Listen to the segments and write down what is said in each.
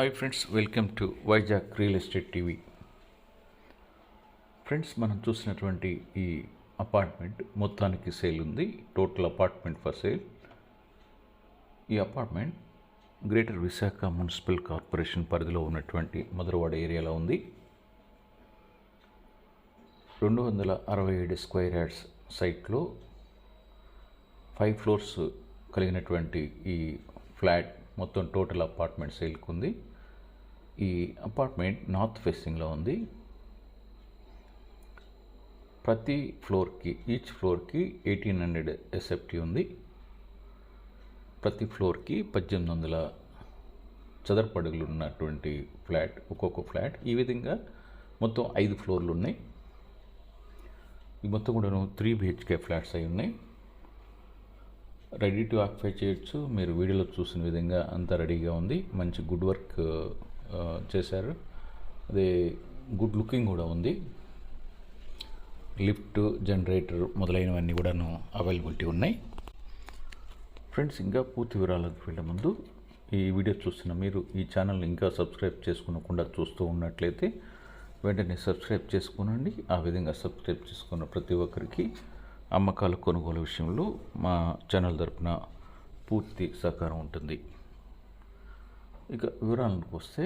Hi friends welcome to Vizag real estate TV friends మనం చూసినటువంటి ఈ అపార్ట్మెంట్ మొత్తానికి సేల్ ఉంది. టోటల్ అపార్ట్మెంట్ ఫర్ సేల్ ఈ apartment greater Visakha municipal corporation పరిధిలో ఉన్నటువంటి మధురవాడ ఏరియాలో ఉంది. రెండు వందల అరవై ఏడు స్క్వేర్ యార్డ్స్ సైట్లో ఫైవ్ ఫ్లోర్స్ కలిగినటువంటి ఈ ఫ్లాట్ మొత్తం టోటల్ అపార్ట్మెంట్ సేల్కి ఉంది. ఈ అపార్ట్మెంట్ నార్త్ ఫేసింగ్లో ఉంది. ప్రతి ఫ్లోర్కి ఈచ్ ఫ్లోర్కి ఎయిటీన్ హండ్రెడ్ ఎస్ఎఫ్టీ ఉంది. ప్రతి ఫ్లోర్కి పద్దెనిమిది వందల చదరపడుగులు ఉన్నటువంటి ఫ్లాట్ ఒక్కొక్క ఫ్లాట్. ఈ విధంగా మొత్తం ఐదు ఫ్లోర్లు ఉన్నాయి. ఈ మొత్తం కూడా త్రీ బిహెచ్కే ఫ్లాట్స్ అయి ఉన్నాయి. రెడీ టు ఆక్యుపై చేయొచ్చు. మీరు వీడియోలో చూసిన విధంగా అంతా రెడీగా ఉంది. మంచి గుడ్ వర్క్ చేశారు. అది గుడ్ లుకింగ్ కూడా ఉంది. లిఫ్ట్ జనరేటర్ మొదలైనవన్నీ కూడాను అవైలబిలిటీ ఉన్నాయి. ఫ్రెండ్స్ ఇంకా పూర్తి వివరాలకు వెళ్ళే ముందు ఈ వీడియో చూస్తున్న మీరు ఈ ఛానల్ని ఇంకా సబ్స్క్రైబ్ చేసుకోకుండా చూస్తూ ఉన్నట్లయితే వెంటనే సబ్స్క్రైబ్ చేసుకోనండి. ఆ విధంగా సబ్స్క్రైబ్ చేసుకున్న ప్రతి ఒక్కరికి అమ్మకాల కొనుగోలు విషయంలో మా ఛానల్ తరపున పూర్తి సహకారం ఉంటుంది. ఇక వివరాలకు వస్తే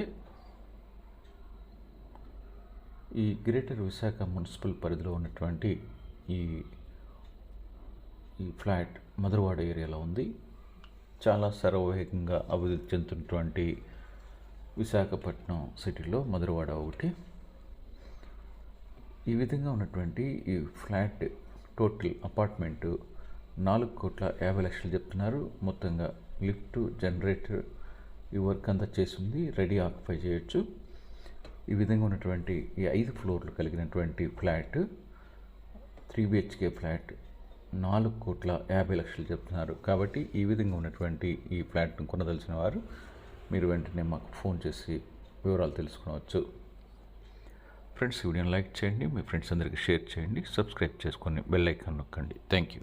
ఈ గ్రేటర్ విశాఖ మున్సిపల్ పరిధిలో ఉన్నటువంటి ఈ ఈ ఫ్లాట్ మధురవాడ ఏరియాలో ఉంది. చాలా సర్వవేగంగా అభివృద్ధి చెందుతున్నటువంటి విశాఖపట్నం సిటీలో మధురవాడ ఒకటి. ఈ విధంగా ఉన్నటువంటి ఈ ఫ్లాట్ టోటల్ అపార్ట్మెంటు నాలుగు కోట్ల యాభై లక్షలు చెప్తున్నారు. మొత్తంగా లిఫ్ట్ జనరేటర్ ఈ వర్క్ అంతా చేసింది రెడీ ఆక్యుపై చేయొచ్చు. ఈ విధంగా ఉన్నటువంటి ఈ ఐదు ఫ్లోర్లు కలిగినటువంటి ఫ్లాట్ త్రీ బిహెచ్కే ఫ్లాట్ నాలుగు కోట్ల యాభై లక్షలు చెప్తున్నారు. కాబట్టి ఈ విధంగా ఉన్నటువంటి ఈ ఫ్లాట్ను కొనదలిచిన వారు మీరు వెంటనే మాకు ఫోన్ చేసి వివరాలు తెలుసుకోవచ్చు ఫ్రెండ్స్ వీడియోని లైక్ చేయండి మీ ఫ్రెండ్స్ అందరికీ షేర్ చేయండి సబ్స్క్రైబ్ చేసుకొని బెల్ ఐకాన్ నొక్కండి. Thank you.